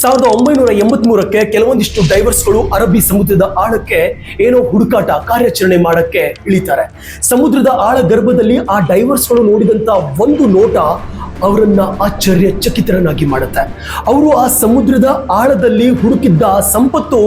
ಸಾವಿರದ ಒಂಬೈನೂರ ಎಂಬತ್ ಮೂರಕ್ಕೆ ಕೆಲವೊಂದಿಷ್ಟು ಡೈವರ್ಸ್ಗಳು ಅರಬ್ಬಿ ಸಮುದ್ರದ ಆಳಕ್ಕೆ ಏನೋ ಹುಡುಕಾಟ, ಕಾರ್ಯಾಚರಣೆ ಮಾಡಕ್ಕೆ ಇಳಿತಾರೆ. ಸಮುದ್ರದ ಆಳ ಗರ್ಭದಲ್ಲಿ ಆ ಡೈವರ್ಸ್ಗಳು ನೋಡಿದಂತ ಒಂದು ನೋಟ ಅವರನ್ನ ಆಶ್ಚರ್ಯಚಕಿತರನ್ನಾಗಿ ಮಾಡುತ್ತೆ. ಅವರು ಆ ಸಮುದ್ರದ ಆಳದಲ್ಲಿ ಹುಡುಕಿದ್ದ ಸಂಪತ್ತು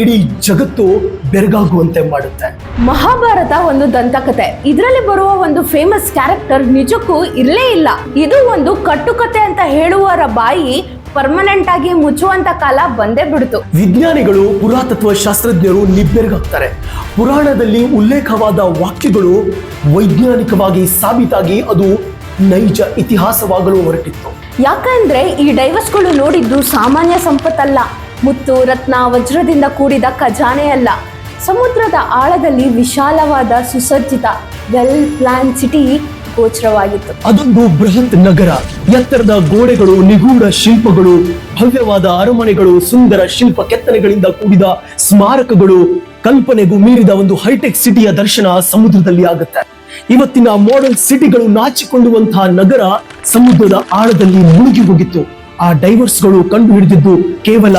ಇಡೀ ಜಗತ್ತು ಬೆರಗಾಗುವಂತೆ ಮಾಡುತ್ತೆ. ಮಹಾಭಾರತ ಒಂದು ದಂತಕಥೆ ಇದರಲ್ಲಿ ಬರುವ ಒಂದು ಫೇಮಸ್ ಕ್ಯಾರೆಕ್ಟರ್ ನಿಜಕ್ಕೂ ಇರಲೇ ಇಲ್ಲ. ಇದು ಒಂದು ಕಟ್ಟುಕತೆ ಅಂತ ಹೇಳುವರ ಬಾಯಿ ಪರ್ಮನೆಂಟ್ ಆಗಿ ಮುಚ್ಚುವಂತ ಕಾಲ ಬಂದೇ ಬಿಡ್ತು. ವಿಜ್ಞಾನಿಗಳು ಪುರಾತತ್ವ ಶಾಸ್ತ್ರಜ್ಞರು ನಿಬ್ಬೆರಗಾಗ್ತಾರೆ. ಪುರಾಣದಲ್ಲಿ ಉಲ್ಲೇಖವಾದ ವಾಕ್ಯಗಳು ವೈಜ್ಞಾನಿಕವಾಗಿ ಸಾಬೀತಾಗಿ ಅದು ನೈಜ ಇತಿಹಾಸವಾಗಲು ಹೊರಟಿತ್ತು. ಯಾಕಂದ್ರೆ ಈ ಡೈವರ್ಸ್ಗಳು ನೋಡಿದ್ದು ಸಾಮಾನ್ಯ ಸಂಪತ್ತಲ್ಲ ಮುತ್ತು ರತ್ನ ವಜ್ರದಿಂದ ಕೂಡಿದ ಖಜಾನೆ ಅಲ್ಲ ಸಮುದ್ರದ ಆಳದಲ್ಲಿ ವಿಶಾಲವಾದ ಸುಸಜ್ಜಿತ ವೆಲ್ ಪ್ಲಾನ್ ಸಿಟಿ ಗೋಚರವಾಗಿತ್ತು. ಅದೊಂದು ಬೃಹತ್ ನಗರ. ಎತ್ತರದ ಗೋಡೆಗಳು, ನಿಗೂಢ ಶಿಲ್ಪಗಳು ಭವ್ಯವಾದ ಅರಮನೆಗಳು, ಸುಂದರ ಶಿಲ್ಪ ಕೆತ್ತನೆಗಳಿಂದ ಕೂಡಿದ ಸ್ಮಾರಕಗಳು ಕಲ್ಪನೆಗೂ ಮೀರಿದ ಒಂದು ಹೈಟೆಕ್ ಸಿಟಿಯ ದರ್ಶನ ಸಮುದ್ರದಲ್ಲಿ ಆಗುತ್ತೆ. ಇವತ್ತಿನ ಮಾಡೆಲ್ ಸಿಟಿಗಳು ನಾಚಿಕೊಳ್ಳುವಂತಹ ನಗರ ಸಮುದ್ರದ ಆಳದಲ್ಲಿ ಮುಳುಗಿ ಹೋಗಿತ್ತು. ಆ ಡೈವರ್ಸ್ಗಳು ಕಂಡು ಹಿಡಿದಿದ್ದು ಕೇವಲ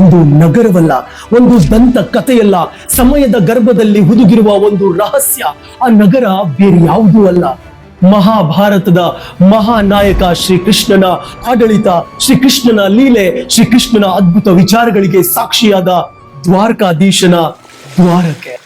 ಒಂದು ನಗರವಲ್ಲ, ಒಂದು ದಂತ ಕಥೆಯಲ್ಲ. ಸಮಯದ ಗರ್ಭದಲ್ಲಿ ಹುದುಗಿರುವ ಒಂದು ರಹಸ್ಯ. ಆ ನಗರ ಬೇರೆ ಯಾವುದೂ ಅಲ್ಲ. ಮಹಾಭಾರತದ ಮಹಾನಾಯಕ ಶ್ರೀಕೃಷ್ಣನ ಆಡಳಿತ ಶ್ರೀಕೃಷ್ಣನ ಲೀಲೆ ಶ್ರೀಕೃಷ್ಣನ ಅದ್ಭುತ ವಿಚಾರಗಳಿಗೆ ಸಾಕ್ಷಿಯಾದ ದ್ವಾರಕಾಧೀಶನ ದ್ವಾರಕೆ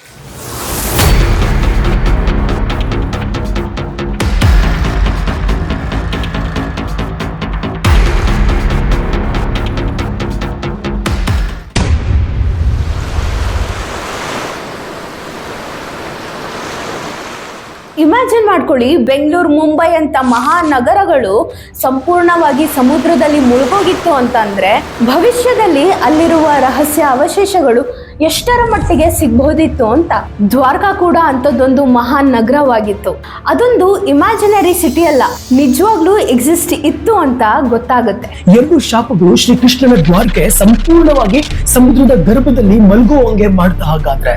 ಇಮ್ಯಾಜಿನ್ ಮಾಡ್ಕೊಳ್ಳಿ. ಬೆಂಗಳೂರು ಮುಂಬೈ ಅಂತ ಮಹಾನಗರಗಳು ಸಂಪೂರ್ಣವಾಗಿ ಸಮುದ್ರದಲ್ಲಿ ಮುಳುಗೋಗಿತ್ತು ಅಂತಂದ್ರೆ ಭವಿಷ್ಯದಲ್ಲಿ ಅಲ್ಲಿರುವ ರಹಸ್ಯ ಅವಶೇಷಗಳು ಎಷ್ಟರ ಮಟ್ಟಿಗೆ ಸಿಗ್ಬಹುದಿತ್ತು ಅಂತ ದ್ವಾರಕಾ ಕೂಡ ಅಂತದೊಂದು ಮಹಾನ್ ನಗರವಾಗಿತ್ತು. ಅದೊಂದು ಇಮ್ಯಾಜಿನರಿ ಸಿಟಿ ಅಲ್ಲ, ನಿಜವಾಗ್ಲೂ ಎಕ್ಸಿಸ್ಟ್ ಇತ್ತು ಅಂತ ಗೊತ್ತಾಗುತ್ತೆ. ಎರಡು ಶಾಪಗಳು ಶ್ರೀಕೃಷ್ಣನ ದ್ವಾರಕೆ ಸಂಪೂರ್ಣವಾಗಿ ಸಮುದ್ರದ ಗರ್ಭದಲ್ಲಿ ಮಲಗುವಂಗೆ ಮಾಡ್ತಾ ಹಾಗಾದ್ರೆ.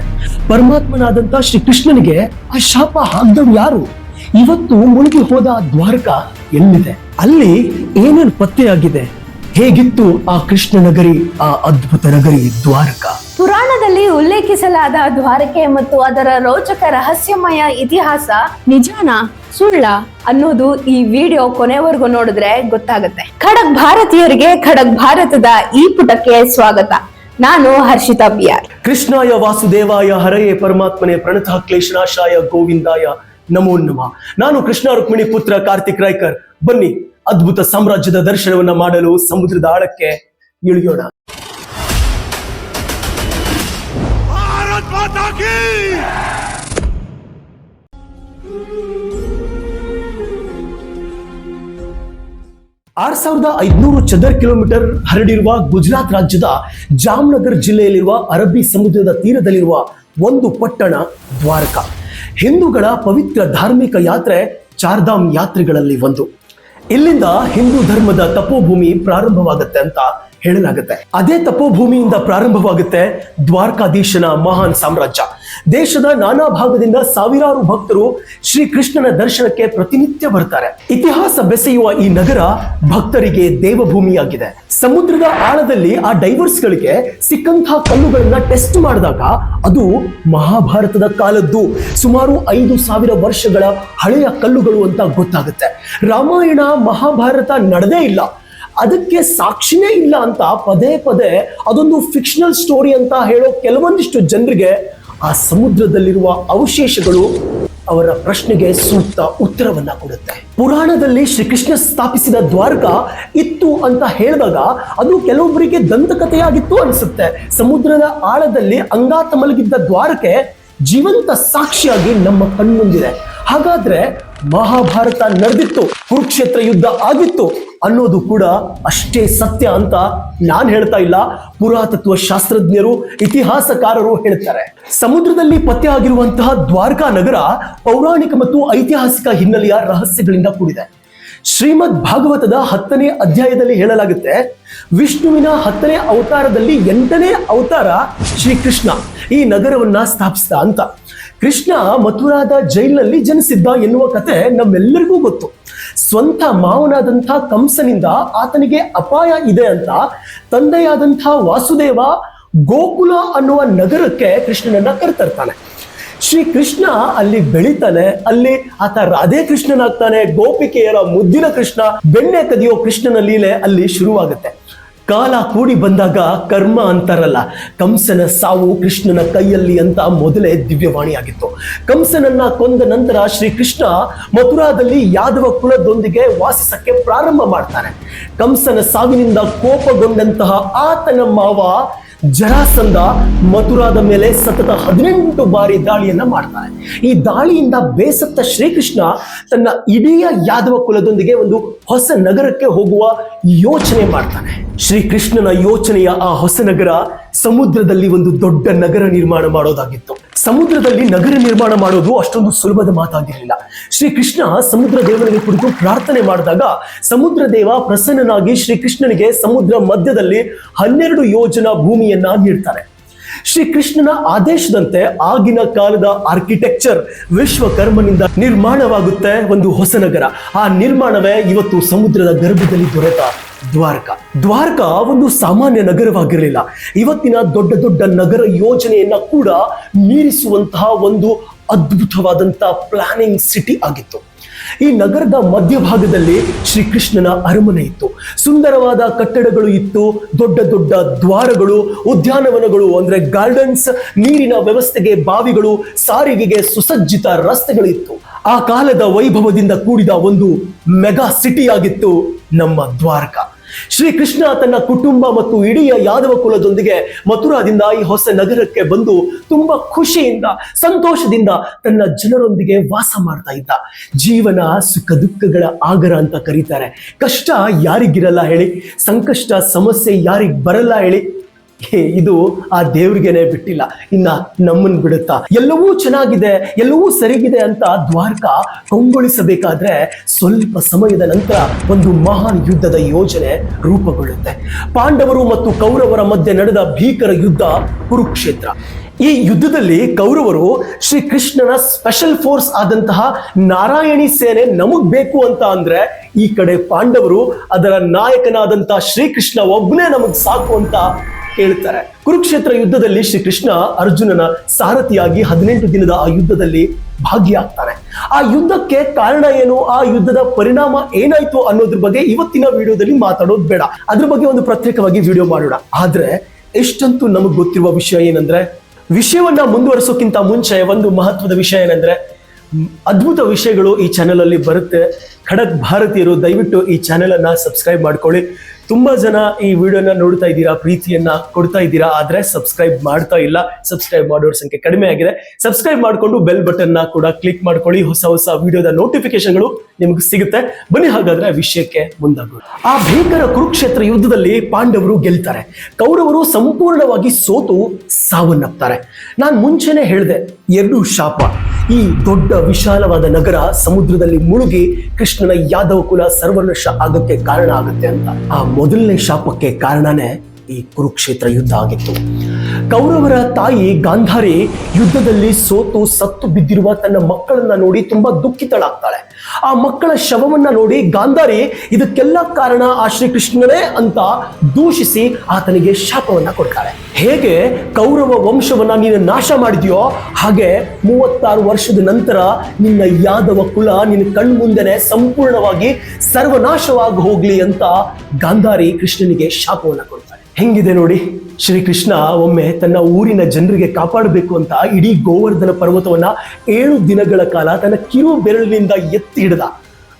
ಪರಮಾತ್ಮನಾದಂತ ಶ್ರೀಕೃಷ್ಣನಿಗೆ ಆ ಶಾಪ ಹಾಕ್ದವ್ರು ಯಾರು? ಇವತ್ತು ಮುಳುಗಿ ಹೋದ ದ್ವಾರಕ ಎಲ್ಲಿದೆ? ಅಲ್ಲಿ ಏನೇನು ಪತ್ತೆಯಾಗಿದೆ? ಹೇಗಿತ್ತು ಆ ಕೃಷ್ಣ ನಗರಿ ಆ ಅದ್ಭುತ ನಗರಿ ದ್ವಾರಕ? ಪುರಾಣದಲ್ಲಿ ಉಲ್ಲೇಖಿಸಲಾದ ದ್ವಾರಕೆ ಮತ್ತು ಅದರ ರೋಚಕ ರಹಸ್ಯಮಯ ಇತಿಹಾಸ ನಿಜಾನ, ಸುಳ್ಳ ಅನ್ನೋದು ಈ ವಿಡಿಯೋ ಕೊನೆವರೆಗೂ ನೋಡಿದ್ರೆ ಗೊತ್ತಾಗುತ್ತೆ. ಖಡಕ್ ಭಾರತೀಯರಿಗೆ ಖಡಕ್ ಭಾರತದ ಈ ಪುಟಕ್ಕೆ ಸ್ವಾಗತ. ನಾನು ಹರ್ಷಿತಾ ಬಿ ಆರ್ ಕೃಷ್ಣಾಯ ವಾಸುದೇವಾಯ ಹರಯೇ ಪರಮಾತ್ಮನೆ ಪ್ರಣತ ಕ್ಲೇಶನಾಶಾಯ ಗೋವಿಂದಾಯ ನಮೋ ನಮ. ನಾನು ಕೃಷ್ಣ ರುಕ್ಮಿಣಿ ಪುತ್ರ ಕಾರ್ತಿಕ್ ರಾಯ್ಕರ್. ಬನ್ನಿ, ಅದ್ಭುತ ಸಾಮ್ರಾಜ್ಯದ ದರ್ಶನವನ್ನ ಮಾಡಲು ಸಮುದ್ರದ ಆಳಕ್ಕೆ ಇಳಿಯೋಣ. ಆರ್ ಸಾವಿರದ ಐದ್ನೂರು ಚದರ್ ಕಿಲೋಮೀಟರ್ ಹರಡಿರುವ ಗುಜರಾತ್ ರಾಜ್ಯದ ಜಾಮ್ನಗರ್ ಜಿಲ್ಲೆಯಲ್ಲಿರುವ ಅರಬ್ಬಿ ಸಮುದ್ರದ ತೀರದಲ್ಲಿರುವ ಒಂದು ಪಟ್ಟಣ ದ್ವಾರಕ. ಹಿಂದೂಗಳ ಪವಿತ್ರ ಧಾರ್ಮಿಕ ಯಾತ್ರೆ ಚಾರ್ಧಾಮ್ ಯಾತ್ರೆಗಳಲ್ಲಿ ಒಂದು. ಇಲ್ಲಿಂದ ಹಿಂದೂ ಧರ್ಮದ ತಪೋಭೂಮಿ ಪ್ರಾರಂಭವಾಗುತ್ತೆ ಅಂತ ಹೇಳಲಾಗುತ್ತೆ. ಅದೇ ತಪೋಭೂಮಿಯಿಂದ ಪ್ರಾರಂಭವಾಗುತ್ತೆ ದ್ವಾರಕಾಧೀಶನ ಮಹಾನ್ ಸಾಮ್ರಾಜ್ಯ. ದೇಶದ ನಾನಾ ಭಾಗದಿಂದ ಸಾವಿರಾರು ಭಕ್ತರು ಶ್ರೀ ಕೃಷ್ಣನ ದರ್ಶನಕ್ಕೆ ಪ್ರತಿನಿತ್ಯ ಬರ್ತಾರೆ. ಇತಿಹಾಸ ಬೆಸೆಯುವ ಈ ನಗರ ಭಕ್ತರಿಗೆ ದೇವಭೂಮಿಯಾಗಿದೆ. ಸಮುದ್ರದ ಆಳದಲ್ಲಿ ಆ ಡೈವರ್ಸ್ಗಳಿಗೆ ಸಿಕ್ಕಂತಹ ಕಲ್ಲುಗಳನ್ನ ಟೆಸ್ಟ್ ಮಾಡಿದಾಗ ಅದು ಮಹಾಭಾರತದ ಕಾಲದ್ದು. ಸುಮಾರು ಐದು ಸಾವಿರ ವರ್ಷಗಳ ಹಳೆಯ ಕಲ್ಲುಗಳು ಅಂತ ಗೊತ್ತಾಗುತ್ತೆ. ರಾಮಾಯಣ, ಮಹಾಭಾರತ ನಡೆದೇ ಇಲ್ಲ. ಅದಕ್ಕೆ ಸಾಕ್ಷಿನೇ ಇಲ್ಲ ಅಂತ ಪದೇ ಪದೇ ಅದೊಂದು ಫಿಕ್ಷನಲ್ ಸ್ಟೋರಿ ಅಂತ ಹೇಳೋ ಕೆಲವೊಂದಿಷ್ಟು ಜನರಿಗೆ ಆ ಸಮುದ್ರದಲ್ಲಿರುವ ಅವಶೇಷಗಳು ಅವರ ಪ್ರಶ್ನೆಗೆ ಸೂಕ್ತ ಉತ್ತರವನ್ನ ಕೊಡುತ್ತೆ. ಪುರಾಣದಲ್ಲಿ ಶ್ರೀಕೃಷ್ಣ ಸ್ಥಾಪಿಸಿದ ದ್ವಾರಕ ಇತ್ತು ಅಂತ ಹೇಳಿದಾಗ ಅದು ಕೆಲವೊಬ್ಬರಿಗೆ ದಂತಕಥೆಯಾಗಿತ್ತು ಅನಿಸುತ್ತೆ. ಸಮುದ್ರದ ಆಳದಲ್ಲಿ ಅಂಗಾತ ಮಲಗಿದ್ದ ದ್ವಾರಕೆ ಜೀವಂತ ಸಾಕ್ಷಿಯಾಗಿ ನಮ್ಮ ಕಣ್ಮುಂದಿದೆ. ಹಾಗಾದ್ರೆ ಮಹಾಭಾರತ ನಡೆದಿತ್ತು, ಕುರುಕ್ಷೇತ್ರ ಯುದ್ಧ ಆಗಿತ್ತು. ಅನ್ನೋದು ಕೂಡ ಅಷ್ಟೇ ಸತ್ಯ ಅಂತ ನಾನ್ ಹೇಳ್ತಾ ಇಲ್ಲ. ಪುರಾತತ್ವ ಶಾಸ್ತ್ರಜ್ಞರು, ಇತಿಹಾಸಕಾರರು ಹೇಳ್ತಾರೆ. ಸಮುದ್ರದಲ್ಲಿ ಪತ್ತೆ ಆಗಿರುವಂತಹ ದ್ವಾರಕಾ ನಗರ ಪೌರಾಣಿಕ ಮತ್ತು ಐತಿಹಾಸಿಕ ಹಿನ್ನೆಲೆಯ ರಹಸ್ಯಗಳಿಂದ ಕೂಡಿದೆ. ಶ್ರೀಮದ್ ಭಾಗವತದ ಹತ್ತನೇ ಅಧ್ಯಾಯದಲ್ಲಿ ಹೇಳಲಾಗುತ್ತೆ, ವಿಷ್ಣುವಿನ ಹತ್ತನೇ ಅವತಾರದಲ್ಲಿ ಎಂಟನೇ ಅವತಾರ ಶ್ರೀಕೃಷ್ಣ ಈ ನಗರವನ್ನ ಸ್ಥಾಪಿಸಿದ ಅಂತ. ಕೃಷ್ಣ ಮಥುರಾದ ಜೈಲಿನಲ್ಲಿ ಜನಿಸಿದ್ದ ಎನ್ನುವ ಕತೆ ನಮ್ಮೆಲ್ಲರಿಗೂ ಗೊತ್ತು. ಸ್ವಂತ ಮಾವನಾದಂಥ ಕಂಸನಿಂದ ಆತನಿಗೆ ಅಪಾಯ ಇದೆ ಅಂತ ತಂದೆಯಾದಂಥ ವಾಸುದೇವ ಗೋಕುಲ ಅನ್ನುವ ನಗರಕ್ಕೆ ಕೃಷ್ಣನನ್ನ ಕರ್ತರ್ತಾನೆ. ಶ್ರೀ ಕೃಷ್ಣ ಅಲ್ಲಿ ಬೆಳಿತಾನೆ, ಅಲ್ಲಿ ಆತ ರಾಧೆ ಕೃಷ್ಣನಾಗ್ತಾನೆ, ಗೋಪಿಕೆಯರ ಮುದ್ದಿನ ಕೃಷ್ಣ, ಬೆಣ್ಣೆ ಕದಿಯೋ ಕೃಷ್ಣನ ಲೀಲೆ ಅಲ್ಲಿ ಶುರುವಾಗುತ್ತೆ. ಕಾಲ ಕೂಡಿ ಬಂದಾಗ ಕರ್ಮ ಅಂತಾರಲ್ಲ, ಕಂಸನ ಸಾವು ಕೃಷ್ಣನ ಕೈಯಲ್ಲಿ ಅಂತ ಮೊದಲೇ ದಿವ್ಯವಾಣಿಯಾಗಿತ್ತು. ಕಂಸನನ್ನ ಕೊಂದ ನಂತರ ಶ್ರೀಕೃಷ್ಣ ಮಥುರಾದಲ್ಲಿ ಯಾದವ ಕುಲದೊಂದಿಗೆ ವಾಸಿಸಕ್ಕೆ ಪ್ರಾರಂಭ ಮಾಡ್ತಾರೆ. ಕಂಸನ ಸಾವಿನಿಂದ ಕೋಪಗೊಂಡಂತಹ ಆತನ ಮಾವ ಜರಾಸಂಧ ಮಥುರಾದ ಮೇಲೆ ಸತತ ಹದಿನೆಂಟು ಬಾರಿ ದಾಳಿಯನ್ನ ಮಾಡ್ತಾನೆ ಈ ದಾಳಿಯಿಂದ ಬೇಸತ್ತ ಶ್ರೀಕೃಷ್ಣ ತನ್ನ ಇಡೀ ಯಾದವ ಕುಲದೊಂದಿಗೆ ಒಂದು ಹೊಸ ನಗರಕ್ಕೆ ಹೋಗುವ ಯೋಚನೆ ಮಾಡ್ತಾನೆ. ಶ್ರೀಕೃಷ್ಣನ ಯೋಚನೆಯ ಆ ಹೊಸ ನಗರ ಸಮುದ್ರದಲ್ಲಿ ಒಂದು ದೊಡ್ಡ ನಗರ ನಿರ್ಮಾಣ ಮಾಡೋದಾಗಿತ್ತು. ಸಮುದ್ರದಲ್ಲಿ ನಗರ ನಿರ್ಮಾಣ ಮಾಡೋದು ಅಷ್ಟೊಂದು ಸುಲಭದ ಮಾತಾಗಿರಲಿಲ್ಲ. ಶ್ರೀಕೃಷ್ಣ ಸಮುದ್ರ ದೇವನಿಗೆ ಕುರಿತು ಪ್ರಾರ್ಥನೆ ಮಾಡಿದಾಗ ಸಮುದ್ರ ದೇವ ಪ್ರಸನ್ನನಾಗಿ ಶ್ರೀಕೃಷ್ಣನಿಗೆ ಸಮುದ್ರ ಮಧ್ಯದಲ್ಲಿ ಹನ್ನೆರಡು ಯೋಜನಾ ಭೂಮಿಯನ್ನ ನೀಡ್ತಾನೆ ಶ್ರೀಕೃಷ್ಣನ ಆದೇಶದಂತೆ ಆಗಿನ ಕಾಲದ ಆರ್ಕಿಟೆಕ್ಚರ್ ವಿಶ್ವಕರ್ಮನಿಂದ ನಿರ್ಮಾಣವಾಗುತ್ತೆ ಒಂದು ಹೊಸ ನಗರ. ಆ ನಿರ್ಮಾಣವೇ ಇವತ್ತು ಸಮುದ್ರದ ಗರ್ಭದಲ್ಲಿ ದೊರೆತ ದ್ವಾರಕ. ದ್ವಾರಕ ಒಂದು ಸಾಮಾನ್ಯ ನಗರವಾಗಿರಲಿಲ್ಲ. ಇವತ್ತಿನ ದೊಡ್ಡ ದೊಡ್ಡ ನಗರ ಯೋಜನೆಯನ್ನ ಕೂಡ ಮೀರಿಸುವಂತಹ ಒಂದು ಅದ್ಭುತವಾದಂತಹ ಪ್ಲಾನಿಂಗ್ ಸಿಟಿ ಆಗಿತ್ತು. ಈ ನಗರದ ಮಧ್ಯಭಾಗದಲ್ಲಿ ಶ್ರೀಕೃಷ್ಣನ ಅರಮನೆ ಇತ್ತು. ಸುಂದರವಾದ ಕಟ್ಟಡಗಳು ಇತ್ತು, ದೊಡ್ಡ ದೊಡ್ಡ ದ್ವಾರಗಳು, ಉದ್ಯಾನವನಗಳು, ಅಂದ್ರೆ ಗಾರ್ಡನ್ಸ್ ನೀರಿನ ವ್ಯವಸ್ಥೆಗೆ ಬಾವಿಗಳು, ಸಾರಿಗೆಗೆ ಸುಸಜ್ಜಿತ ರಸ್ತೆಗಳಿತ್ತು. ಆ ಕಾಲದ ವೈಭವದಿಂದ ಕೂಡಿದ ಒಂದು ಮೆಗಾ ಸಿಟಿ ಆಗಿತ್ತು ನಮ್ಮ ದ್ವಾರಕ. ಶ್ರೀಕೃಷ್ಣ ತನ್ನ ಕುಟುಂಬ ಮತ್ತು ಇಡೀ ಯಾದವ ಕುಲದೊಂದಿಗೆ ಮಥುರಾದಿಂದ ಈ ಹೊಸ ನಗರಕ್ಕೆ ಬಂದು ತುಂಬಾ ಖುಷಿಯಿಂದ, ಸಂತೋಷದಿಂದ ತನ್ನ ಜನರೊಂದಿಗೆ ವಾಸ ಮಾಡ್ತಾ ಇದ್ದ. ಜೀವನ ಸುಖ ದುಃಖಗಳ ಆಗರ ಅಂತ ಕರೀತಾರೆ. ಕಷ್ಟ ಯಾರಿಗಿರಲ್ಲ ಹೇಳಿ, ಸಂಕಷ್ಟ ಸಮಸ್ಯೆ ಯಾರಿಗ್ ಬರಲ್ಲ ಹೇಳಿ ಇದು ಆ ದೇವ್ರಿಗೆನೆ ಬಿಟ್ಟಿಲ್ಲ. ಇನ್ನ ನಮ್ಮನ್ ಬಿಡುತ್ತಾ? ಎಲ್ಲವೂ ಚೆನ್ನಾಗಿದೆ, ಎಲ್ಲವೂ ಸರಿಗಿದೆ ಅಂತ ದ್ವಾರಕ ಕೊಂಗೊಳಿಸಬೇಕಾದ್ರೆ ಸ್ವಲ್ಪ ಸಮಯದ ನಂತರ ಒಂದು ಮಹಾನ್ ಯುದ್ಧದ ಯೋಜನೆ ರೂಪುಗೊಳ್ಳುತ್ತೆ. ಪಾಂಡವರು ಮತ್ತು ಕೌರವರ ಮಧ್ಯೆ ನಡೆದ ಭೀಕರ ಯುದ್ಧ ಕುರುಕ್ಷೇತ್ರ. ಈ ಯುದ್ಧದಲ್ಲಿ ಕೌರವರು ಶ್ರೀ ಕೃಷ್ಣನ ಸ್ಪೆಷಲ್ ಫೋರ್ಸ್ ಆದಂತಹ ನಾರಾಯಣಿ ಸೇನೆ ನಮಗ್ ಬೇಕು ಅಂತ ಅಂದ್ರೆ ಈ ಕಡೆ ಪಾಂಡವರು ಅದರ ನಾಯಕನಾದಂತಹ ಶ್ರೀಕೃಷ್ಣ ಒಬ್ಬನೇ ನಮಗ್ ಸಾಕು ಅಂತ ಹೇಳ್ತಾರೆ. ಕುರುಕ್ಷೇತ್ರ ಯುದ್ಧದಲ್ಲಿ ಶ್ರೀಕೃಷ್ಣ ಅರ್ಜುನನ ಸಾರಥಿಯಾಗಿ ಹದಿನೆಂಟು ದಿನದ ಆ ಯುದ್ಧದಲ್ಲಿ ಭಾಗಿಯಾಗ್ತಾನೆ. ಆ ಯುದ್ಧಕ್ಕೆ ಕಾರಣ ಏನು? ಆ ಯುದ್ಧದ ಪರಿಣಾಮ ಏನಾಯ್ತು ಅನ್ನೋದ್ರ ಬಗ್ಗೆ ಇವತ್ತಿನ ವಿಡಿಯೋದಲ್ಲಿ ಮಾತಾಡೋದು ಬೇಡ. ಅದ್ರ ಬಗ್ಗೆ ಒಂದು ಪ್ರತ್ಯೇಕವಾಗಿ ವಿಡಿಯೋ ಮಾಡೋಣ. ಆದ್ರೆ ಎಷ್ಟಂತೂ ನಮಗ್ ಗೊತ್ತಿರುವ ವಿಷಯ ಏನಂದ್ರೆ ವಿಷಯವನ್ನ ಮುಂದುವರಿಸೋಕ್ಕಿಂತ ಮುಂಚೆ ಒಂದು ಮಹತ್ವದ ವಿಷಯ ಏನಂದ್ರೆ ಅದ್ಭುತ ವಿಷಯಗಳು ಈ ಚಾನೆಲ್ ಅಲ್ಲಿ ಬರುತ್ತೆ. ಖಡಕ್ ಭಾರತೀಯರು, ದಯವಿಟ್ಟು ಈ ಚಾನೆಲ್ ಅನ್ನ ಸಬ್ಸ್ಕ್ರೈಬ್ ಮಾಡ್ಕೊಳ್ಳಿ. ತುಂಬಾ ಜನ ಈ ವಿಡಿಯೋನ ನೋಡ್ತಾ ಇದ್ದೀರಾ, ಪ್ರೀತಿಯನ್ನ ಕೊಡ್ತಾ ಇದ್ದೀರಾ, ಆದ್ರೆ ಸಬ್ಸ್ಕ್ರೈಬ್ ಮಾಡ್ತಾ ಇಲ್ಲ. ಸಬ್ಸ್ಕ್ರೈಬ್ ಮಾಡೋರ ಸಂಖ್ಯೆ ಕಡಿಮೆ ಆಗಿದೆ. ಸಬ್ಸ್ಕ್ರೈಬ್ ಮಾಡ್ಕೊಂಡು ಬೆಲ್ ಬಟನ್ನ ಕೂಡ ಕ್ಲಿಕ್ ಮಾಡ್ಕೊಳ್ಳಿ. ಹೊಸ ಹೊಸ ವಿಡಿಯೋದ ನೋಟಿಫಿಕೇಶನ್ಗಳು ನಿಮಗೆ ಸಿಗುತ್ತೆ. ಬನ್ನಿ ಹಾಗಾದ್ರೆ ವಿಷಯಕ್ಕೆ ಮುಂದಾಗೋಣ. ಆ ಭೀಕರ ಕುರುಕ್ಷೇತ್ರ ಯುದ್ಧದಲ್ಲಿ ಪಾಂಡವರು ಗೆಲ್ತಾರೆ. ಕೌರವರು ಸಂಪೂರ್ಣವಾಗಿ ಸೋತು ಸಾವನ್ನಪ್ತಾರೆ. ನಾನು ಮುಂಚೆನೆ ಹೇಳಿದೆ, ಎರಡು ಶಾಪ. ಈ ದೊಡ್ಡ ವಿಶಾಲವಾದ ನಗರ ಸಮುದ್ರದಲ್ಲಿ ಮುಳುಗಿ ಕೃಷ್ಣನ ಯಾದವ ಕುಲ ಸರ್ವನಾಶ ಆಗಕ್ಕೆ ಕಾರಣ ಆಗುತ್ತೆ ಅಂತ. ಆ ಮೊದಲನೇ ಶಾಪಕ್ಕೆ ಕಾರಣನೇ ಈ ಕುರುಕ್ಷೇತ್ರ ಯುದ್ಧ ಆಗಿತ್ತು. ಕೌರವರ ತಾಯಿ ಗಾಂಧಾರಿ ಯುದ್ಧದಲ್ಲಿ ಸೋತು ಸತ್ತು ಬಿದ್ದಿರುವ ತನ್ನ ಮಕ್ಕಳನ್ನ ನೋಡಿ ತುಂಬಾ ದುಃಖಿತಳಾಗ್ತಾಳೆ. ಆ ಮಕ್ಕಳ ಶವವನ್ನ ನೋಡಿ ಗಾಂಧಾರಿ, ಇದಕ್ಕೆಲ್ಲ ಕಾರಣ ಆ ಶ್ರೀಕೃಷ್ಣನೇ ಅಂತ ದೂಷಿಸಿ ಆತನಿಗೆ ಶಾಪವನ್ನ ಕೊಡ್ತಾಳೆ. ಹೇಗೆ? ಕೌರವ ವಂಶವನ್ನ ನೀನು ನಾಶ ಮಾಡಿದ್ಯೋ, ಹಾಗೆ ಮೂವತ್ತಾರು ವರ್ಷದ ನಂತರ ನಿನ್ನ ಯಾದವ ಕುಲ ನಿನ್ನ ಕಣ್ಮುಂದೆನೆ ಸಂಪೂರ್ಣವಾಗಿ ಸರ್ವನಾಶವಾಗಿ ಹೋಗ್ಲಿ ಅಂತ ಗಾಂಧಾರಿ ಕೃಷ್ಣನಿಗೆ ಶಾಪವನ್ನ ಕೊಡ್ತಾಳೆ. ಹೆಂಗಿದೆ ನೋಡಿ? ಶ್ರೀಕೃಷ್ಣ ಒಮ್ಮೆ ತನ್ನ ಊರಿನ ಜನರಿಗೆ ಕಾಪಾಡಬೇಕು ಅಂತ ಇಡೀ ಗೋವರ್ಧನ ಪರ್ವತವನ್ನ ಏಳು ದಿನಗಳ ಕಾಲ ತನ್ನ ಕಿರು ಬೆರಳಿನಿಂದ ಎತ್ತಿ ಹಿಡ್ದ.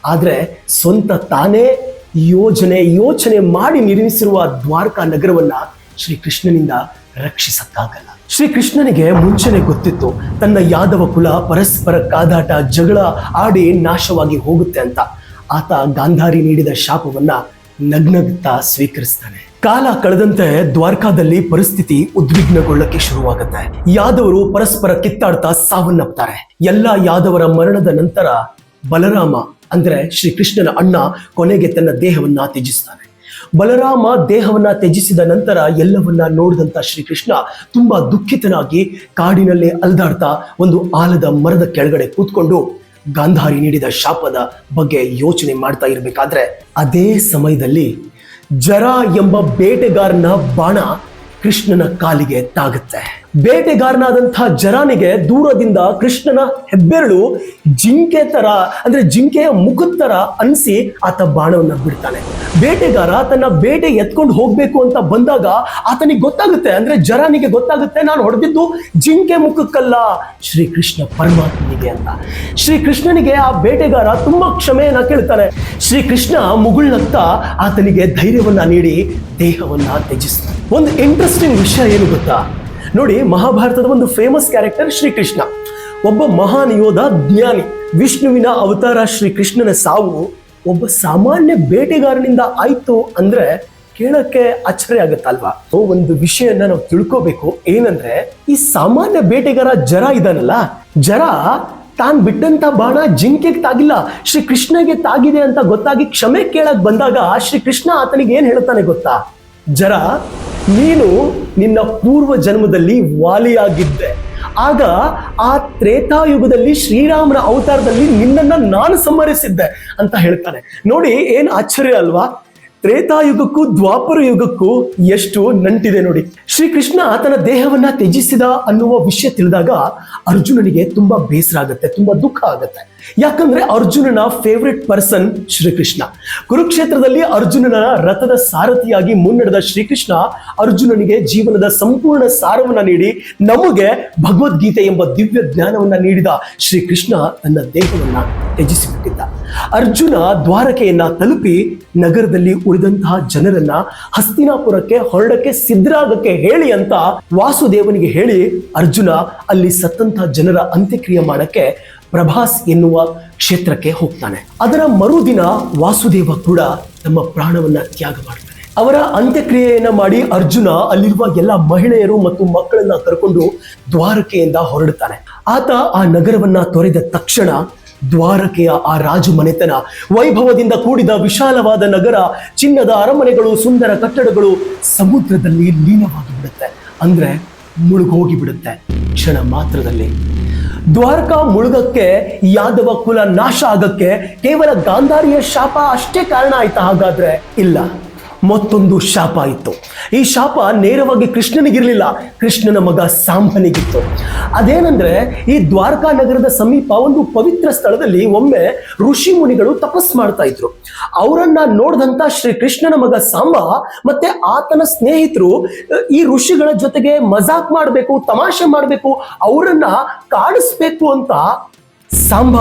ಆದ್ರೆ ಸ್ವಂತ ತಾನೇ ಯೋಜನೆ, ಯೋಚನೆ ಮಾಡಿ ನಿರ್ಮಿಸಿರುವ ದ್ವಾರಕಾ ನಗರವನ್ನ ಶ್ರೀಕೃಷ್ಣನಿಂದ ರಕ್ಷಿಸಕ್ಕಾಗಲ್ಲ. ಶ್ರೀಕೃಷ್ಣನಿಗೆ ಮುಂಚೆನೆ ಗೊತ್ತಿತ್ತು, ತನ್ನ ಯಾದವ ಕುಲ ಪರಸ್ಪರ ಕಾದಾಟ, ಜಗಳ, ಆಡಿ ನಾಶವಾಗಿ ಹೋಗುತ್ತೆ ಅಂತ. ಆತ ಗಾಂಧಾರಿ ನೀಡಿದ ಶಾಪವನ್ನ ನಗ್ನಗ್ತಾ ಸ್ವೀಕರಿಸ್ತಾನೆ. ಕಾಲ ಕಳೆದಂತೆ ದ್ವಾರಕಾದಲ್ಲಿ ಪರಿಸ್ಥಿತಿ ಉದ್ವಿಗ್ನಗೊಳ್ಳಕ್ಕೆ ಶುರುವಾಗುತ್ತೆ. ಯಾದವರು ಪರಸ್ಪರ ಕಿತ್ತಾಡ್ತಾ ಸಾವನ್ನಪ್ತಾರೆ. ಎಲ್ಲ ಯಾದವರ ಮರಣದ ನಂತರ ಬಲರಾಮ, ಅಂದ್ರೆ ಶ್ರೀಕೃಷ್ಣನ ಅಣ್ಣ, ಕೊನೆಗೆ ತನ್ನ ದೇಹವನ್ನ ತ್ಯಜಿಸ್ತಾನೆ. ಬಲರಾಮ ದೇಹವನ್ನ ತ್ಯಜಿಸಿದ ನಂತರ ಎಲ್ಲವನ್ನ ನೋಡಿದಂತ ಶ್ರೀಕೃಷ್ಣ ತುಂಬಾ ದುಃಖಿತನಾಗಿ ಕಾಡಿನಲ್ಲಿ ಅಲ್ದಾಡ್ತಾ ಒಂದು ಆಲದ ಮರದ ಕೆಳಗಡೆ ಕೂತ್ಕೊಂಡು ಗಾಂಧಾರಿ ನೀಡಿದ ಶಾಪದ ಬಗ್ಗೆ ಯೋಚನೆ ಮಾಡ್ತಾ ಇರಬೇಕಾದ್ರೆ ಅದೇ ಸಮಯದಲ್ಲಿ ಜರ ಎಂಬ ಬೇಟೆಗಾರನ ಬಾಣ ಕೃಷ್ಣನ ಕಾಲಿಗೆ ತಾಗುತ್ತೆ. ಬೇಟೆಗಾರನಾದಂತಹ ಜರಾನಿಗೆ ದೂರದಿಂದ ಕೃಷ್ಣನ ಹೆಬ್ಬೆರಳು ಜಿಂಕೆ ತರ, ಅಂದ್ರೆ ಜಿಂಕೆಯ ಮುಖದ ತರ ಅನಿಸಿ ಆತ ಬಾಣವನ್ನ ಬಿಡ್ತಾನೆ. ಬೇಟೆಗಾರ ತನ್ನ ಬೇಟೆ ಎತ್ಕೊಂಡು ಹೋಗ್ಬೇಕು ಅಂತ ಬಂದಾಗ ಆತನಿಗೆ ಗೊತ್ತಾಗುತ್ತೆ, ಅಂದ್ರೆ ಜರಾನಿಗೆ ಗೊತ್ತಾಗುತ್ತೆ, ನಾನು ಹೊಡೆದಿದ್ದು ಜಿಂಕೆ ಮುಖಕ್ಕಲ್ಲ, ಶ್ರೀಕೃಷ್ಣ ಪರಮಾತ್ಮನಿಗೆ ಅಂತ. ಶ್ರೀಕೃಷ್ಣನಿಗೆ ಆ ಬೇಟೆಗಾರ ತುಂಬಾ ಕ್ಷಮೆಯನ್ನ ಕೇಳ್ತಾನೆ. ಶ್ರೀಕೃಷ್ಣ ಮುಗುಳ್ನತ್ತ ಆತನಿಗೆ ಧೈರ್ಯವನ್ನ ನೀಡಿ ದೇಹವನ್ನ ತ್ಯಜಿಸ್ತಾನೆ. ಒಂದು ಇಂಟ್ರೆಸ್ಟಿಂಗ್ ವಿಷಯ ಏನು ಗೊತ್ತಾ? ನೋಡಿ ಮಹಾಭಾರತದ ಒಂದು ಫೇಮಸ್ ಕ್ಯಾರೆಕ್ಟರ್ ಶ್ರೀಕೃಷ್ಣ. ಒಬ್ಬ ಮಹಾನ್ ಯೋಧ ಜ್ಞಾನಿ, ವಿಷ್ಣುವಿನ ಅವತಾರ ಶ್ರೀಕೃಷ್ಣನ ಸಾವು ಒಬ್ಬ ಸಾಮಾನ್ಯ ಬೇಟೆಗಾರನಿಂದ ಆಯ್ತು ಅಂದ್ರೆ ಕೇಳಕ್ಕೆ ಆಶ್ಚರ್ಯ ಆಗುತ್ತಲ್ವಾ? ಒಂದು ವಿಷಯನ ನಾವು ತಿಳ್ಕೋಬೇಕು. ಏನಂದ್ರೆ, ಈ ಸಾಮಾನ್ಯ ಬೇಟೆಗಾರ ಜರ ಇದಾನಲ್ಲ? ಜರ ತಾನ್ ಬಿಟ್ಟಂತ ಬಾಣ ಜಿಂಕೆಗೆ ತಾಗಿಲ್ಲ ಶ್ರೀ ಕೃಷ್ಣಗೆ ತಾಗಿದೆ ಅಂತ ಗೊತ್ತಾಗಿ ಕ್ಷಮೆ ಕೇಳಕ್ ಬಂದಾಗ ಶ್ರೀ ಕೃಷ್ಣ ಆತನಿಗೆ ಏನ್ ಹೇಳ್ತಾನೆ ಗೊತ್ತಾ? ಜರ, ನೀನು ನಿನ್ನ ಪೂರ್ವ ಜನ್ಮದಲ್ಲಿ ವಾಲಿಯಾಗಿದ್ದೆ. ಆಗ ಆ ತ್ರೇತಾಯುಗದಲ್ಲಿ ಶ್ರೀರಾಮನ ಅವತಾರದಲ್ಲಿ ನಿನ್ನನ್ನ ನಾನು ಸಂಹರಿಸಿದ್ದೆ ಅಂತ ಹೇಳ್ತಾನೆ. ನೋಡಿ, ಏನ್ ಆಶ್ಚರ್ಯ ಅಲ್ವಾ? ತ್ರೇತಾಯುಗಕ್ಕೂ ದ್ವಾಪರ ಯುಗಕ್ಕೂ ಎಷ್ಟು ನಂಟಿದೆ ನೋಡಿ. ಶ್ರೀಕೃಷ್ಣ ತನ್ನ ದೇಹವನ್ನ ತ್ಯಜಿಸಿದ ಅನ್ನುವ ವಿಷಯ ತಿಳಿದಾಗ ಅರ್ಜುನನಿಗೆ ತುಂಬಾ ಬೇಸರ ಆಗುತ್ತೆ, ತುಂಬಾ ದುಃಖ ಆಗುತ್ತೆ. ಯಾಕಂದ್ರೆ ಅರ್ಜುನನ ಫೇವ್ರೆಟ್ ಪರ್ಸನ್ ಶ್ರೀಕೃಷ್ಣ. ಕುರುಕ್ಷೇತ್ರದಲ್ಲಿ ಅರ್ಜುನನ ರಥದ ಸಾರಥಿಯಾಗಿ ಮುನ್ನಡೆದ ಶ್ರೀಕೃಷ್ಣ ಅರ್ಜುನನಿಗೆ ಜೀವನದ ಸಂಪೂರ್ಣ ಸಾರವನ್ನ ನೀಡಿ ನಮಗೆ ಭಗವದ್ಗೀತೆ ಎಂಬ ದಿವ್ಯ ಜ್ಞಾನವನ್ನ ನೀಡಿದ ಶ್ರೀಕೃಷ್ಣ ತನ್ನ ದೇಹವನ್ನ ತ್ಯಜಿಸಿಬಿಟ್ಟಿದ್ದ. ಅರ್ಜುನ ದ್ವಾರಕೆಯನ್ನ ತಲುಪಿ ನಗರದಲ್ಲಿ ಉಳಿದಂತಹ ಜನರನ್ನ ಹಸ್ತಿನಾಪುರಕ್ಕೆ, ಹೊರಡಕ್ಕೆ ಸಿದ್ಧರಾಗಕ್ಕೆ ಹೇಳಿ ಅಂತ ವಾಸುದೇವನಿಗೆ ಹೇಳಿ ಅರ್ಜುನ ಅಲ್ಲಿ ಸತ್ತಂತಹ ಜನರ ಅಂತ್ಯಕ್ರಿಯೆ ಮಾಡಕ್ಕೆ ಪ್ರಭಾಸ್ ಎನ್ನುವ ಕ್ಷೇತ್ರಕ್ಕೆ ಹೋಗ್ತಾನೆ. ಅದರ ಮರುದಿನ ವಾಸುದೇವ ಕೂಡ ತಮ್ಮ ಪ್ರಾಣವನ್ನ ತ್ಯಾಗ ಮಾಡ್ತಾನೆ. ಅವರ ಅಂತ್ಯಕ್ರಿಯೆಯನ್ನ ಮಾಡಿ ಅರ್ಜುನ ಅಲ್ಲಿರುವ ಎಲ್ಲ ಮಹಿಳೆಯರು ಮತ್ತು ಮಕ್ಕಳನ್ನ ಕರ್ಕೊಂಡು ದ್ವಾರಕೆಯಿಂದ ಹೊರಡುತ್ತಾನೆ. ಆತ ಆ ನಗರವನ್ನ ತೊರೆದ ತಕ್ಷಣ ದ್ವಾರಕೆಯ ಆ ರಾಜು ಮನೆತನ, ವೈಭವದಿಂದ ಕೂಡಿದ ವಿಶಾಲವಾದ ನಗರ, ಚಿನ್ನದ ಅರಮನೆಗಳು, ಸುಂದರ ಕಟ್ಟಡಗಳು ಸಮುದ್ರದಲ್ಲಿ ಲೀನವಾಗಿ ಬಿಡುತ್ತೆ ಅಂದ್ರೆ ಮುಳುಗೋಗಿ ಬಿಡುತ್ತೆ ಕ್ಷಣ ಮಾತ್ರದಲ್ಲಿ. ದ್ವಾರಕಾ ಮುಳುಗಕ್ಕೆ, ಯಾದವ ಕುಲ ನಾಶ ಆಗಕ್ಕೆ ಕೇವಲ ಗಾಂಧಾರಿಯ ಶಾಪ ಅಷ್ಟೇ ಕಾರಣ ಆಯ್ತಾ ಹಾಗಾದ್ರೆ? ಇಲ್ಲ. ಮತ್ತೊಂದು ಶಾಪ ಇತ್ತು. ಈ ಶಾಪ ನೇರವಾಗಿ ಕೃಷ್ಣನಿಗಿರಲಿಲ್ಲ, ಕೃಷ್ಣನ ಮಗ ಸಾಂಬನಿಗಿತ್ತು. ಅದೇನಂದ್ರೆ, ಈ ದ್ವಾರಕಾ ನಗರದ ಸಮೀಪ ಒಂದು ಪವಿತ್ರ ಸ್ಥಳದಲ್ಲಿ ಒಮ್ಮೆ ಋಷಿ ಮುನಿಗಳು ತಪಸ್ ಮಾಡ್ತಾ ಇದ್ರು. ಅವರನ್ನ ನೋಡಿದಂತ ಶ್ರೀ ಕೃಷ್ಣನ ಮಗ ಸಾಂಬ ಮತ್ತೆ ಆತನ ಸ್ನೇಹಿತರು, ಈ ಋಷಿಗಳ ಜೊತೆಗೆ ಮಜಾಕ್ ಮಾಡಬೇಕು, ತಮಾಷೆ ಮಾಡಬೇಕು, ಅವರನ್ನ ಕಾಡಿಸ್ಬೇಕು ಅಂತ ಸಾಂಬ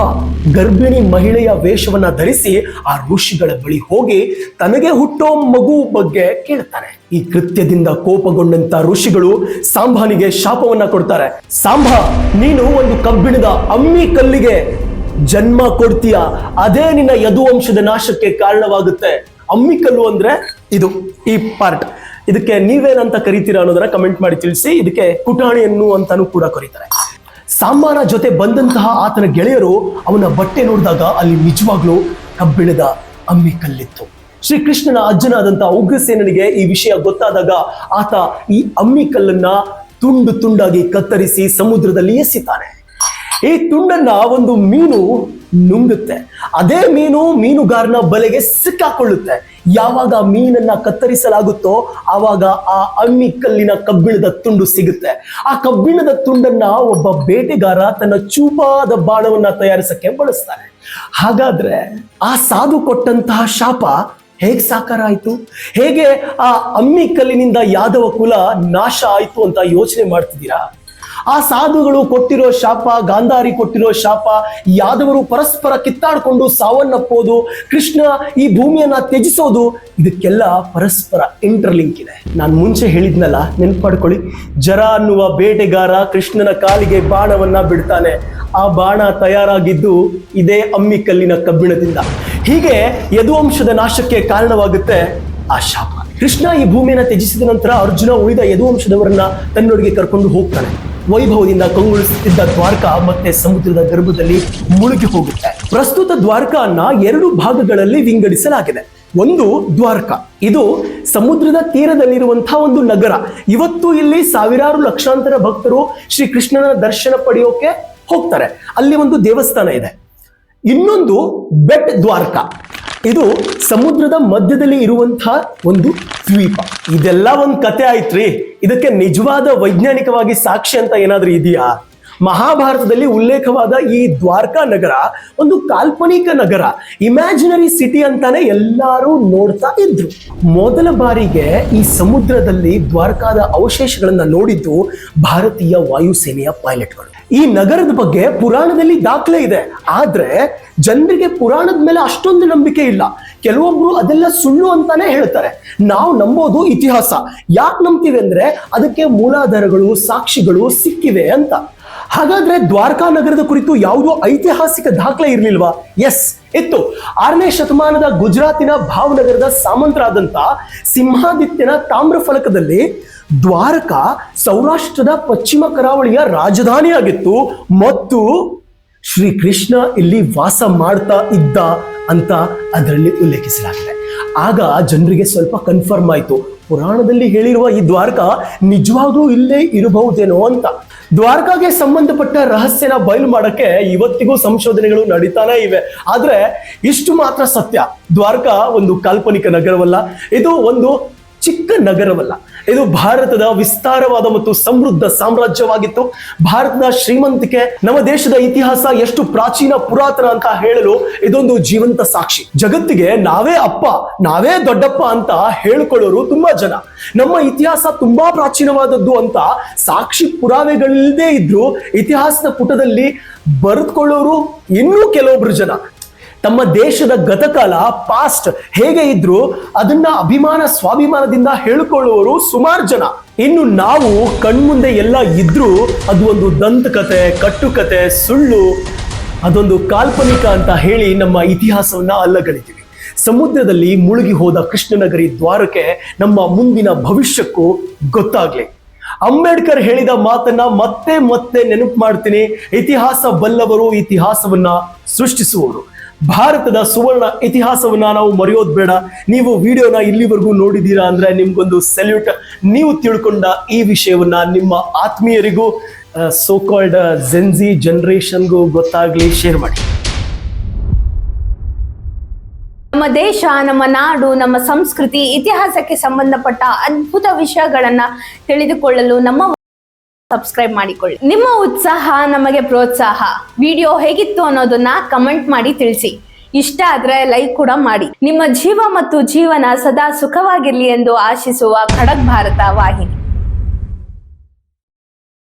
ಗರ್ಭಿಣಿ ಮಹಿಳೆಯ ವೇಷವನ್ನ ಧರಿಸಿ ಆ ಋಷಿಗಳ ಬಳಿ ಹೋಗಿ ತನಗೆ ಹುಟ್ಟೋ ಮಗು ಬಗ್ಗೆ ಕೇಳ್ತಾರೆ. ಈ ಕೃತ್ಯದಿಂದ ಕೋಪಗೊಂಡಂತ ಋಷಿಗಳು ಸಾಂಬಾನಿಗೆ ಶಾಪವನ್ನ ಕೊಡ್ತಾರೆ. ಸಾಂಬ, ನೀನು ಒಂದು ಕಬ್ಬಿಣದ ಅಮ್ಮಿ ಕಲ್ಲಿಗೆ ಜನ್ಮ ಕೊಡ್ತೀಯ. ಅದೇ ನಿನ್ನ ಯದುವಂಶದ ನಾಶಕ್ಕೆ ಕಾರಣವಾಗುತ್ತೆ. ಅಮ್ಮಿ ಕಲ್ಲು ಅಂದ್ರೆ ಇದು, ಈ ಪಾರ್ಟ್ ಇದಕ್ಕೆ ನೀವೇನಂತ ಕರಿತೀರಾ ಅನ್ನೋದನ್ನ ಕಮೆಂಟ್ ಮಾಡಿ ತಿಳಿಸಿ, ಇದಕ್ಕೆ ಕುಟಾಣಿಯನ್ನು ಅಂತಾನೂ ಕೂಡ ಕರೀತಾರೆ. ಸಾಂಬಾರ ಜೊತೆ ಬಂದಂತಹ ಆತನ ಗೆಳೆಯರು ಅವನ ಬಟ್ಟೆ ನೋಡಿದಾಗ ಅಲ್ಲಿ ನಿಜವಾಗ್ಲೂ ಕಬ್ಬಿಣದ ಅಮ್ಮಿ ಕಲ್ಲಿತ್ತು. ಶ್ರೀಕೃಷ್ಣನ ಅಜ್ಜನಾದಂತಹ ಉಗ್ರಸೇನನಿಗೆ ಈ ವಿಷಯ ಗೊತ್ತಾದಾಗ ಆತ ಈ ಅಮ್ಮಿ ಕಲ್ಲನ್ನ ತುಂಡು ತುಂಡಾಗಿ ಕತ್ತರಿಸಿ ಸಮುದ್ರದಲ್ಲಿ ಎಸಿತಾನೆ. ಈ ತುಂಡನ್ನ ಒಂದು ಮೀನು ನುಂಗುತ್ತೆ. ಅದೇ ಮೀನು ಮೀನುಗಾರನ ಬಲೆಗೆ ಸಿಕ್ಕಾಕೊಳ್ಳುತ್ತೆ. ಯಾವಾಗ ಮೀನನ್ನ ಕತ್ತರಿಸಲಾಗುತ್ತೋ ಆವಾಗ ಆ ಅಮ್ಮಿ ಕಲ್ಲಿನ ಕಬ್ಬಿಣದ ತುಂಡು ಸಿಗುತ್ತೆ. ಆ ಕಬ್ಬಿಣದ ತುಂಡನ್ನ ಒಬ್ಬ ಬೇಟೆಗಾರ ತನ್ನ ಚೂಪಾದ ಬಾಣವನ್ನ ತಯಾರಿಸಕ್ಕೆ ಬಳಸ್ತಾನೆ. ಹಾಗಾದ್ರೆ ಆ ಸಾಧು ಕೊಟ್ಟಂತಹ ಶಾಪ ಹೇಗೆ ಸಾಕಾರ ಆಯ್ತು? ಹೇಗೆ ಆ ಅಮ್ಮಿ ಕಲ್ಲಿನಿಂದ ಯಾದವ ಕುಲ ನಾಶ ಆಯ್ತು ಅಂತ ಯೋಚನೆ ಮಾಡ್ತಿದ್ದೀರಾ? ಆ ಸಾಧುಗಳು ಕೊಟ್ಟಿರೋ ಶಾಪ, ಗಾಂಧಾರಿ ಕೊಟ್ಟಿರೋ ಶಾಪ, ಯಾದವರು ಪರಸ್ಪರ ಕಿತ್ತಾಡ್ಕೊಂಡು ಸಾವನ್ನಪ್ಪೋದು, ಕೃಷ್ಣ ಈ ಭೂಮಿಯನ್ನ ತ್ಯಜಿಸೋದು, ಇದಕ್ಕೆಲ್ಲ ಪರಸ್ಪರ ಇಂಟರ್ಲಿಂಕ್ ಇದೆ. ನಾನು ಮುಂಚೆ ಹೇಳಿದ್ನಲ್ಲ, ನೆನ್ಪಾಡ್ಕೊಳ್ಳಿ. ಜರ ಅನ್ನುವ ಬೇಟೆಗಾರ ಕೃಷ್ಣನ ಕಾಲಿಗೆ ಬಾಣವನ್ನ ಬಿಡ್ತಾನೆ. ಆ ಬಾಣ ತಯಾರಾಗಿದ್ದು ಇದೇ ಅಮ್ಮಿ ಕಲ್ಲಿನ ಕಬ್ಬಿಣದಿಂದ. ಹೀಗೆ ಯದುವಂಶದ ನಾಶಕ್ಕೆ ಕಾರಣವಾಗುತ್ತೆ ಆ ಶಾಪ. ಕೃಷ್ಣ ಈ ಭೂಮಿಯನ್ನ ತ್ಯಜಿಸಿದ ನಂತರ ಅರ್ಜುನ ಉಳಿದ ಯದುವಂಶದವರನ್ನ ತನ್ನೊಡಿಗೆ ಕರ್ಕೊಂಡು ಹೋಗ್ತಾನೆ. ವೈಭವದಿಂದ ಕಂಗೊಳಿಸುತ್ತಿದ್ದ ದ್ವಾರಕಾ ಮತ್ತೆ ಸಮುದ್ರದ ಗರ್ಭದಲ್ಲಿ ಮುಳುಗಿ ಹೋಗುತ್ತೆ. ಪ್ರಸ್ತುತ ದ್ವಾರಕಾನ್ನ ಎರಡು ಭಾಗಗಳಲ್ಲಿ ವಿಂಗಡಿಸಲಾಗಿದೆ. ಒಂದು ದ್ವಾರಕ, ಇದು ಸಮುದ್ರದ ತೀರದಲ್ಲಿರುವಂತಹ ಒಂದು ನಗರ. ಇವತ್ತು ಇಲ್ಲಿ ಸಾವಿರಾರು ಲಕ್ಷಾಂತರ ಭಕ್ತರು ಶ್ರೀ ಕೃಷ್ಣನ ದರ್ಶನ ಪಡೆಯೋಕೆ ಹೋಗ್ತಾರೆ. ಅಲ್ಲಿ ಒಂದು ದೇವಸ್ಥಾನ ಇದೆ. ಇನ್ನೊಂದು ಬೆಟ್ ದ್ವಾರಕಾ. ಇದು ಸಮುದ್ರದ ಮಧ್ಯದಲ್ಲಿ ಇರುವಂತಹ ಒಂದು ದ್ವೀಪ. ಇದೆಲ್ಲ ಒಂದು ಕತೆ ಆಯ್ತ್ರಿ. ಇದಕ್ಕೆ ನಿಜವಾದ ವೈಜ್ಞಾನಿಕವಾಗಿ ಸಾಕ್ಷಿ ಅಂತ ಏನಾದ್ರೂ ಇದೆಯಾ? ಮಹಾಭಾರತದಲ್ಲಿ ಉಲ್ಲೇಖವಾದ ಈ ದ್ವಾರಕಾ ನಗರ ಒಂದು ಕಾಲ್ಪನಿಕ ನಗರ. ಇಮ್ಯಾಜಿನರಿ ಸಿಟಿ ಅಂತಾನೆ ಎಲ್ಲರೂ ನೋಡ್ತಾ ಇದ್ರು. ಮೊದಲ ಬಾರಿಗೆ ಈ ಸಮುದ್ರದಲ್ಲಿ ದ್ವಾರಕಾದ ಅವಶೇಷಗಳನ್ನ ನೋಡಿದ್ದು ಭಾರತೀಯ ವಾಯುಸೇನೆಯ ಪೈಲಟ್ಗಳು ಈ ನಗರದ ಬಗ್ಗೆ ಪುರಾಣದಲ್ಲಿ ದಾಖಲೆ ಇದೆ. ಆದ್ರೆ ಜನರಿಗೆ ಪುರಾಣದ ಮೇಲೆ ಅಷ್ಟೊಂದು ನಂಬಿಕೆ ಇಲ್ಲ. ಕೆಲವೊಬ್ರು ಅದೆಲ್ಲ ಸುಳ್ಳು ಅಂತಾನೆ ಹೇಳ್ತಾರೆ. ನಾವು ನಂಬೋದು ಇತಿಹಾಸ. ಯಾಕೆ ನಂಬ್ತೀವಿ ಅಂದ್ರೆ ಅದಕ್ಕೆ ಮೂಲಾಧಾರಗಳು, ಸಾಕ್ಷಿಗಳು ಸಿಕ್ಕಿವೆ ಅಂತ. ಹಾಗಾದ್ರೆ ದ್ವಾರಕಾ ನಗರದ ಕುರಿತು ಯಾವುದೋ ಐತಿಹಾಸಿಕ ದಾಖಲೆ ಇರಲಿಲ್ವಾ? ಎಸ್ ಇತ್ತು. ಆರನೇ ಶತಮಾನದ ಗುಜರಾತಿನ ಭಾವನಗರದ ಸಾಮಂತರಾದಂತ ಸಿಂಹಾದಿತ್ಯನ ತಾಮ್ರ ಫಲಕದಲ್ಲಿ ದ್ವಾರಕಾ ಸೌರಾಷ್ಟ್ರದ ಪಶ್ಚಿಮ ಕರಾವಳಿಯ ರಾಜಧಾನಿಯಾಗಿತ್ತು. ಮತ್ತು ಶ್ರೀ ಕೃಷ್ಣ ಇಲ್ಲಿ ವಾಸ ಮಾಡ್ತಾ ಇದ್ದ ಅಂತ ಅದರಲ್ಲಿ ಉಲ್ಲೇಖಿಸಲಾಗಿದೆ. ಆಗ ಜನರಿಗೆ ಸ್ವಲ್ಪ ಕನ್ಫರ್ಮ್ ಆಯಿತು. ಪುರಾಣದಲ್ಲಿ ಹೇಳಿರುವ ಈ ದ್ವಾರಕ ನಿಜವಾಗ್ಲೂ ಇಲ್ಲೇ ಇರಬಹುದೇನೋ ಅಂತ. ದ್ವಾರಕಾಗೆ ಸಂಬಂಧಪಟ್ಟ ರಹಸ್ಯನ ಬಯಲು ಮಾಡಕ್ಕೆ ಇವತ್ತಿಗೂ ಸಂಶೋಧನೆಗಳು ನಡೀತಾನೆ ಇವೆ. ಆದ್ರೆ ಇಷ್ಟು ಮಾತ್ರ ಸತ್ಯ. ದ್ವಾರಕಾ ಒಂದು ಕಾಲ್ಪನಿಕ ನಗರವಲ್ಲ. ಇದು ಒಂದು ಚಿಕ್ಕ ನಗರವಲ್ಲ. ಇದು ಭಾರತದ ವಿಸ್ತಾರವಾದ ಮತ್ತು ಸಮೃದ್ಧ ಸಾಮ್ರಾಜ್ಯವಾಗಿತ್ತು. ಭಾರತದ ಶ್ರೀಮಂತಿಕೆ ನಮ್ಮ ದೇಶದ ಇತಿಹಾಸ ಎಷ್ಟು ಪ್ರಾಚೀನ ಪುರಾತನ ಅಂತ ಹೇಳಲು ಇದೊಂದು ಜೀವಂತ ಸಾಕ್ಷಿ. ಜಗತ್ತಿಗೆ ನಾವೇ ಅಪ್ಪ, ನಾವೇ ದೊಡ್ಡಪ್ಪ ಅಂತ ಹೇಳ್ಕೊಳ್ಳೋರು ತುಂಬಾ ಜನ. ನಮ್ಮ ಇತಿಹಾಸ ತುಂಬಾ ಪ್ರಾಚೀನವಾದದ್ದು ಅಂತ ಸಾಕ್ಷಿ ಪುರಾವೆಗಳಿಲ್ಲದೆ ಇದ್ರು ಇತಿಹಾಸದ ಪುಟದಲ್ಲಿ ಬರೆದುಕೊಳ್ಳೋರು ಇನ್ನೂ ಕೆಲವೊಬ್ರು ಜನ. ತಮ್ಮ ದೇಶದ ಗತಕಾಲ ಪಾಸ್ಟ್ ಹೇಗೆ ಇದ್ರು, ಅದನ್ನ ಅಭಿಮಾನ, ಸ್ವಾಭಿಮಾನದಿಂದ ಹೇಳಿಕೊಳ್ಳುವವರು ಸುಮಾರು ಜನ. ಇನ್ನು ನಾವು ಕಣ್ಮುಂದೆ ಎಲ್ಲ ಇದ್ರೂ, ಅದು ಒಂದು ದಂತಕತೆ, ಕಟ್ಟುಕತೆ, ಸುಳ್ಳು, ಅದೊಂದು ಕಾಲ್ಪನಿಕ ಅಂತ ಹೇಳಿ ನಮ್ಮ ಇತಿಹಾಸವನ್ನ ಅಲ್ಲಗಳಿದ್ದೀವಿ ಸಮುದ್ರದಲ್ಲಿ ಮುಳುಗಿ ಹೋದ ಕೃಷ್ಣನಗರಿ ದ್ವಾರಕ್ಕೆ ನಮ್ಮ ಮುಂದಿನ ಭವಿಷ್ಯಕ್ಕೂ ಗೊತ್ತಾಗ್ಲಿ. ಅಂಬೇಡ್ಕರ್ ಹೇಳಿದ ಮಾತನ್ನ ಮತ್ತೆ ಮತ್ತೆ ನೆನಪು ಮಾಡ್ತೀನಿ. ಇತಿಹಾಸ ಬಲ್ಲವರು ಇತಿಹಾಸವನ್ನ ಸೃಷ್ಟಿಸುವವರು. ಭಾರತದ ಸುವರ್ಣ ಇತಿಹಾಸವನ್ನ ನಾವು ಮರೆಯೋದು ಬೇಡ. ನೀವು ವಿಡಿಯೋನ ಇಲ್ಲಿವರೆಗೂ ನೋಡಿದ್ದೀರಾ ಅಂದ್ರೆ ನಿಮ್ಗೊಂದು ಸೆಲ್ಯೂಟ್ ನೀವು ತಿಳ್ಕೊಂಡ ಈ ವಿಷಯವನ್ನ ನಿಮ್ಮ ಆತ್ಮೀಯರಿಗೂ ಸೋ ಕಾಲ್ಡ್ ಜೆನ್ಜಿ ಜನರೇಷನ್ಗೂ ಗೊತ್ತಾಗ್ಲಿ ಶೇರ್ ಮಾಡಿ. ನಮ್ಮ ದೇಶ, ನಮ್ಮ ನಾಡು, ನಮ್ಮ ಸಂಸ್ಕೃತಿ, ಇತಿಹಾಸಕ್ಕೆ ಸಂಬಂಧಪಟ್ಟ ಅದ್ಭುತ ವಿಷಯಗಳನ್ನ ತಿಳಿದುಕೊಳ್ಳಲು ನಮ್ಮ ಸಬ್ಸ್ಕ್ರೈಬ್ ಮಾಡಿಕೊಳ್ಳಿ. ನಿಮ್ಮ ಉತ್ಸಾಹ, ನಮಗೆ ಪ್ರೋತ್ಸಾಹ ವಿಡಿಯೋ ಹೇಗಿತ್ತು ಅನ್ನೋದನ್ನ ಕಮೆಂಟ್ ಮಾಡಿ ತಿಳಿಸಿ. ಇಷ್ಟ ಆದ್ರೆ ಲೈಕ್ ಕೂಡ ಮಾಡಿ. ನಿಮ್ಮ ಜೀವ ಮತ್ತು ಜೀವನ ಸದಾ ಸುಖವಾಗಿರ್ಲಿ ಎಂದು ಆಶಿಸುವ ಖಡಕ್ ಭಾರತ ವಾಹಿನಿ.